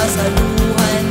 kasaluhan.